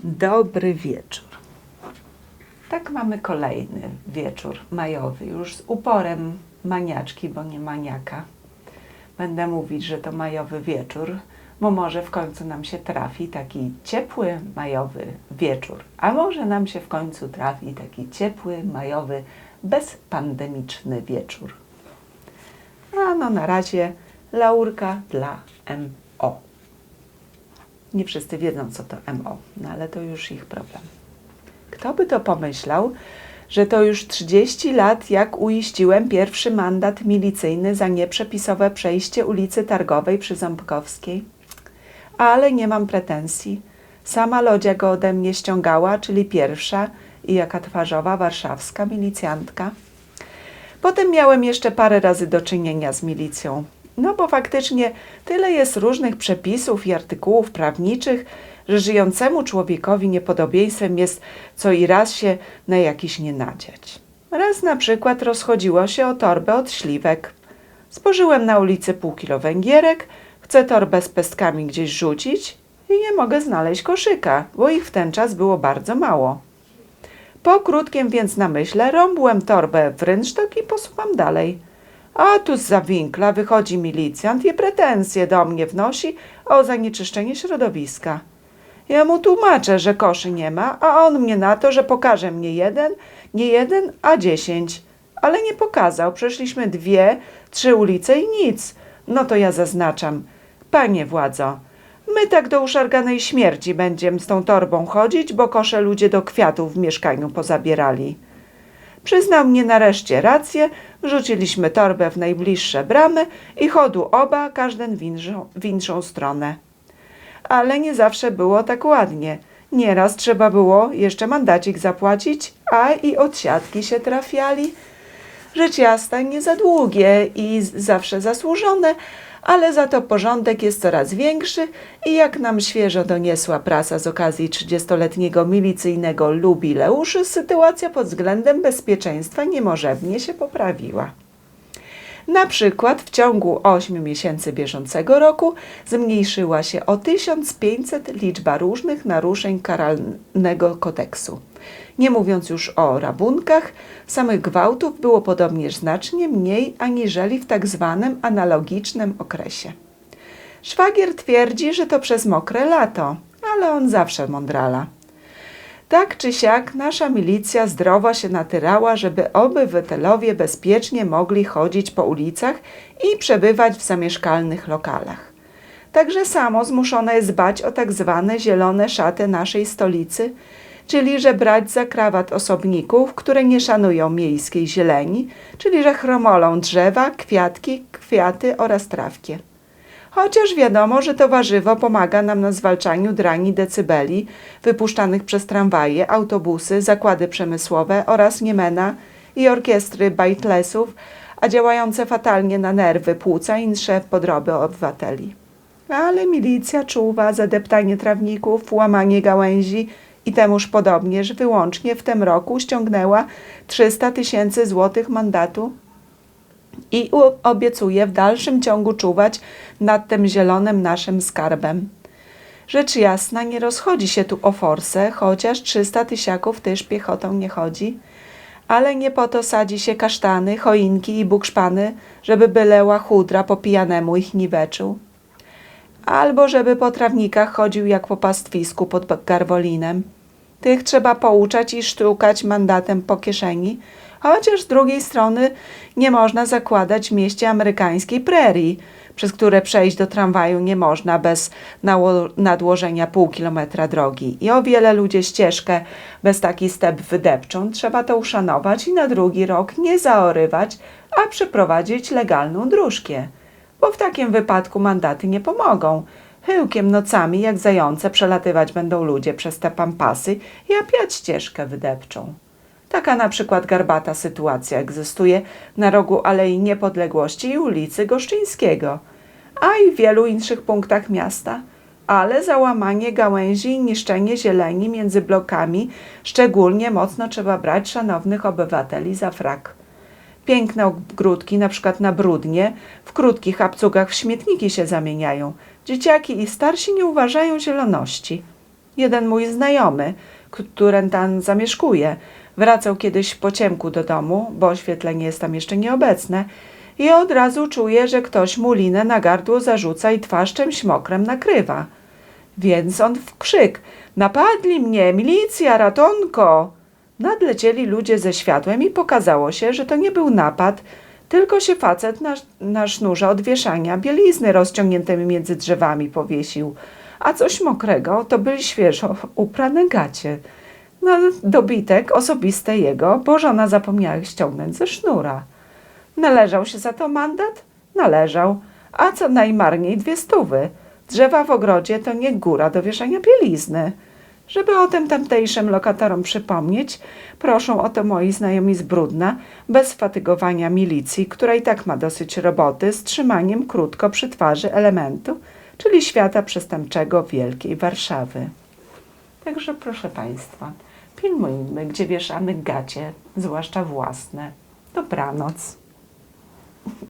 Dobry wieczór. Tak mamy kolejny wieczór majowy, już z uporem maniaczki, bo nie maniaka. Będę mówić, że to majowy wieczór, bo może w końcu nam się trafi taki ciepły majowy wieczór, a może nam się w końcu trafi taki ciepły majowy bezpandemiczny wieczór. A no na razie laurka dla MO. Nie wszyscy wiedzą, co to MO, no ale to już ich problem. Kto by to pomyślał, że to już 30 lat, jak uiściłem pierwszy mandat milicyjny za nieprzepisowe przejście ulicy Targowej przy Ząbkowskiej? Ale nie mam pretensji. Sama Lodzia go ode mnie ściągała, czyli pierwsza i jaka twarzowa warszawska milicjantka. Potem miałem jeszcze parę razy do czynienia z milicją. No bo faktycznie tyle jest różnych przepisów i artykułów prawniczych, że żyjącemu człowiekowi niepodobieństwem jest co i raz się na jakiś nie nadziać. Raz na przykład rozchodziło się o torbę od śliwek. Spożyłem na ulicy pół kilo węgierek, chcę torbę z pestkami gdzieś rzucić i nie mogę znaleźć koszyka, bo ich w ten czas było bardzo mało. Po krótkim więc namyśle rąbłem torbę w rynsztok i posuwam dalej. A tu z winkla wychodzi milicjant i pretensje do mnie wnosi o zanieczyszczenie środowiska. Ja mu tłumaczę, że koszy nie ma, a on mnie na to, że pokaże mnie jeden, nie jeden, a dziesięć. Ale nie pokazał, przeszliśmy dwie, trzy ulice i nic. No to ja zaznaczam. Panie władzo, my tak do uszarganej śmierci będziemy z tą torbą chodzić, bo kosze ludzie do kwiatów w mieszkaniu pozabierali. Przyznał mnie nareszcie rację, wrzuciliśmy torbę w najbliższe bramy i chodu oba, każden w inszą, w stronę. Ale nie zawsze było tak ładnie. Nieraz trzeba było jeszcze mandacik zapłacić, a i odsiadki się trafiali. Rzecz jasna nie za długie i zawsze zasłużone, ale za to porządek jest coraz większy i jak nam świeżo doniesła prasa z okazji 30-letniego milicyjnego jubileuszu, sytuacja pod względem bezpieczeństwa niemożebnie się poprawiła. Na przykład w ciągu 8 miesięcy bieżącego roku zmniejszyła się o 1500 liczba różnych naruszeń karalnego kodeksu. Nie mówiąc już o rabunkach, samych gwałtów było podobnież znacznie mniej aniżeli w tak zwanym analogicznym okresie. Szwagier twierdzi, że to przez mokre lato, ale on zawsze mądrala. Tak czy siak nasza milicja zdrowo się natyrała, żeby obywatelowie bezpiecznie mogli chodzić po ulicach i przebywać w zamieszkalnych lokalach. Także samo zmuszone jest dbać o tak zwane zielone szaty naszej stolicy, czyli że brać za krawat osobników, które nie szanują miejskiej zieleni, czyli że chromolą drzewa, kwiatki, kwiaty oraz trawkie. Chociaż wiadomo, że to warzywo pomaga nam na zwalczaniu drani decybeli wypuszczanych przez tramwaje, autobusy, zakłady przemysłowe oraz Niemena i orkiestry bajtlesów, a działające fatalnie na nerwy, płuca i insze podroby obywateli. Ale milicja czuwa za deptanie trawników, łamanie gałęzi i temuż podobnież wyłącznie w tym roku ściągnęła 300 tysięcy złotych mandatu i obiecuje w dalszym ciągu czuwać nad tym zielonym naszym skarbem. Rzecz jasna, nie rozchodzi się tu o forsę, chociaż 300 tysiaków też piechotą nie chodzi, ale nie po to sadzi się kasztany, choinki i bukszpany, żeby byleła chudra po pijanemu ich niweczył. Albo żeby po trawnikach chodził jak po pastwisku pod garwolinem. Tych trzeba pouczać i sztukać mandatem po kieszeni, chociaż z drugiej strony nie można zakładać w mieście amerykańskiej prerii, przez które przejść do tramwaju nie można bez nadłożenia pół kilometra drogi. I o wiele ludzie ścieżkę bez taki step wydepczą, trzeba to uszanować i na drugi rok nie zaorywać, a przeprowadzić legalną dróżkę. Bo w takim wypadku mandaty nie pomogą. Chyłkiem nocami, jak zające, przelatywać będą ludzie przez te pampasy i apiać ścieżkę wydepczą. Taka na przykład garbata sytuacja egzystuje na rogu Alei Niepodległości i ulicy Goszczyńskiego, a i w wielu innych punktach miasta. Ale za łamanie gałęzi i niszczenie zieleni między blokami szczególnie mocno trzeba brać szanownych obywateli za frak. Piękne ogródki, na przykład na brudnie, w krótkich apcugach w śmietniki się zamieniają. Dzieciaki i starsi nie uważają zieloności. Jeden mój znajomy, który tam zamieszkuje, wracał kiedyś po ciemku do domu, bo oświetlenie jest tam jeszcze nieobecne i od razu czuje, że ktoś mu linę na gardło zarzuca i twarz czymś mokrem nakrywa. Więc on w krzyk: Napadli mnie, milicja, ratunko! Nadlecieli ludzie ze światłem i pokazało się, że to nie był napad, tylko się facet na, na sznurze od wieszania bielizny rozciągniętymi między drzewami powiesił, a coś mokrego to byli świeżo uprane gacie. No, dobitek osobiste jego, bo żona zapomniała ich ściągnąć ze sznura. Należał się za to mandat? Należał. A co najmarniej dwie stówy. Drzewa w ogrodzie to nie góra do wieszania bielizny. Żeby o tym tamtejszym lokatorom przypomnieć, proszą o to moi znajomi z Brudna, bez fatygowania milicji, która i tak ma dosyć roboty z trzymaniem krótko przy twarzy elementu, czyli świata przestępczego Wielkiej Warszawy. Także proszę Państwa, pilnujmy, gdzie wieszamy gacie, zwłaszcza własne. Dobranoc.